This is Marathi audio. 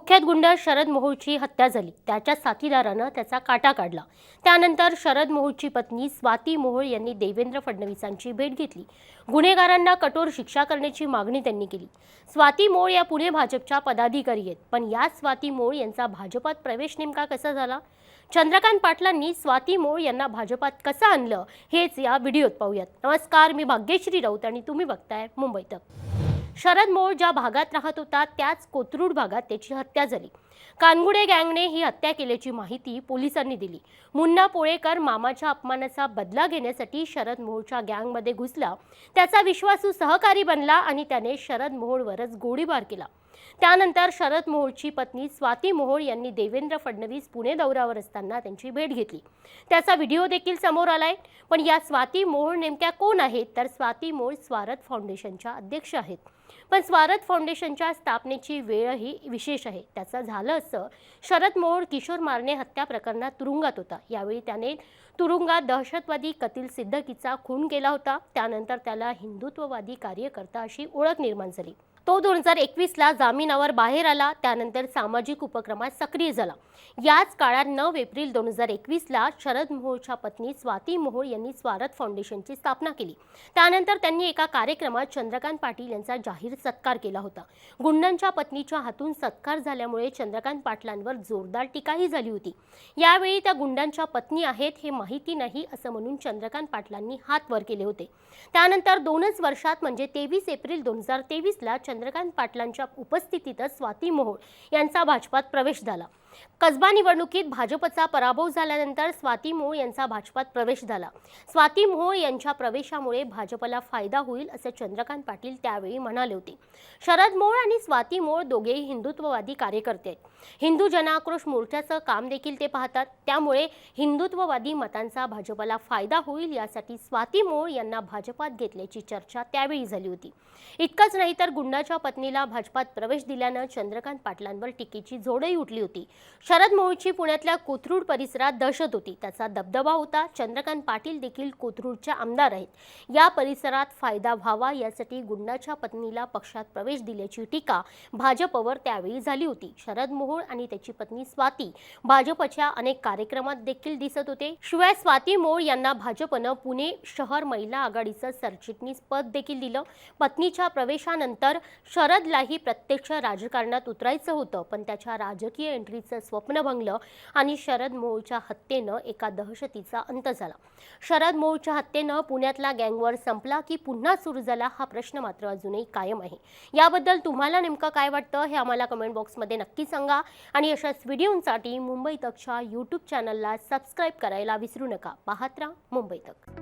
कुख्यात गुंड शरद मोहोळची हत्या झाली. त्याच्या साथीदारानं त्याचा काटा काढला. त्यानंतर शरद मोहोळची पत्नी स्वाती मोहोळ यांनी देवेंद्र फडणवीसांची भेट घेतली. गुन्हेगारांना कठोर शिक्षा करण्याची मागणी त्यांनी केली. स्वाती मोळ या पुणे भाजपच्या पदाधिकारी आहेत. पण या स्वाती मोळ यांचा भाजपात प्रवेश नेमका कसा झाला? चंद्रकांत पाटलांनी स्वाती मोळ यांना भाजपात कसं आणलं? हेच या व्हिडिओत पाहूयात. नमस्कार मी भाग्यश्री राऊत आणि तुम्ही बघताय मुंबईत शरद मोळ ज्या भागात राहत होता त्याच कोथरूड भागात त्याची हत्या झाली. कानगुडे गँगने ही हत्या केल्याची माहिती पोलिसांनी दिली. मुन्ना पोळेकर मामाच्या अपमानाचा बदला घेण्यासाठी शरद मोहोळच्या गँगमध्ये घुसला. त्याचा विश्वासू सहकारी बनला आणि त्याने शरद मोहोळवरच गोळीबार केला. त्यानंतर शरद मोहोळची पत्नी स्वाती मोहोळ यांनी देवेंद्र फडणवीस पुणे दौऱ्यावर असताना त्यांची भेट घेतली. त्याचा व्हिडिओ देखील समोर आलाय. पण या स्वाती मोहोळ नेमक्या कोण आहेत? तर स्वाती मोहोळ स्वारथ फाउंडेशनच्या अध्यक्ष आहेत. पण स्वारथ फाउंडेशनच्या स्थापनेची वेळही विशेष आहे. त्याचं झालं असं शरद मोहोळ किशोर मारणे हत्या प्रकरणात तुरुंगात होता. यावेळी त्याने तुरुंगात दहशतवादी कतील सिद्दकीचा खून केला होता. त्यानंतर त्याला हिंदुत्ववादी कार्यकर्ता अशी ओळख निर्माण झाली. तो दोन हजार एकवीसला जामिनावर बाहेर आला त्यानंतर सामाजिक उपक्रमात सक्रिय झाला. याच काळात नऊ एप्रिल दोन हजार एकवीसला शरद मोहोळच्या पत्नी स्वाती मोहोळ यांनी स्वारथ फाउंडेशनची स्थापना केली. त्यानंतर त्यांनी एका कार्यक्रमात चंद्रकांत पाटील यांचा जाहीर सत्कार केला होता. गुंडांच्या पत्नीच्या हातून सत्कार झाल्यामुळे चंद्रकांत पाटलांवर जोरदार टीकाही झाली होती. यावेळी त्या गुंडांच्या पत्नी आहेत हे माहिती नाही असं म्हणून चंद्रकांत पाटलांनी हात वर केले होते. त्यानंतर दोनच वर्षात म्हणजे तेवीस एप्रिल दोन हजार तेवीसला चंद्र चंद्रकांत पाटलांच्या उपस्थितीतच स्वाती मोहोळ यांचा भाजपात प्रवेश झाला. कसबा निवडणुकीत भाजपचा पराभव झाल्यानंतर स्वाती मोहोळ यांचा भाजपात प्रवेश झाला. स्वाती मोहोळ यांच्या प्रवेशामुळे भाजपला फायदा होईल असं चंद्रकांत पाटील त्यावेळी म्हणाले होते. शरद मोहोळ आणि स्वाती मोहोळ दोघेही हिंदुत्ववादी कार्यकर्ते आहेत. हिंदू जनाक्रोश मोर्चाचं काम देखील ते पाहतात. त्यामुळे हिंदुत्ववादी मतांचा भाजपला फायदा होईल यासाठी स्वाती मोहोळ यांना भाजपात घेतल्याची चर्चा त्यावेळी झाली होती. इतकंच नाही तर गुंडाच्या पत्नीला भाजपात प्रवेश दिल्यानं चंद्रकांत पाटलांवर टीकेची जोडही उठली होती. शरद मोहोळची पुण्यातल्या कोथरूड परिसरात दहशत होती. त्याचा दबदबा होता. चंद्रकांत पाटील देखील कोथरूडचे आमदार आहेत. या परिसरात फायदा व्हावा यासाठी गुंडाच्या पत्नीला पक्षात प्रवेश दिल्याची टीका भाजपवर त्यावेळी झाली होती. शरद मोहोळ आणि त्याची पत्नी स्वाती भाजपच्या अनेक कार्यक्रमात देखील दिसत होते. शिवाय स्वाती मोहोळ यांना भाजपनं पुणे शहर महिला आघाडीचं सरचिटणीस पद देखील दिलं. पत्नीच्या प्रवेशानंतर शरदलाही प्रत्यक्ष राजकारणात उतरायचं होतं पण त्याच्या राजकीय एंट्रीचं स्वप्न भंगलं आणि शरद मोळच्या हत्येनं एका दहशतीचा अंत झाला. शरद मोळच्या हत्येनं पुण्यातला गँगवर संपला की पुन्हा सुरू झाला हा प्रश्न मात्र अजूनही कायम आहे. याबद्दल तुम्हाला नेमकं काय वाटतं हे आम्हाला कमेंट बॉक्समध्ये नक्की सांगा आणि अशाच व्हिडिओंसाठी मुंबई तकच्या यूट्यूब चॅनलला सबस्क्राईब करायला विसरू नका. पाहत राहा मुंबई तक.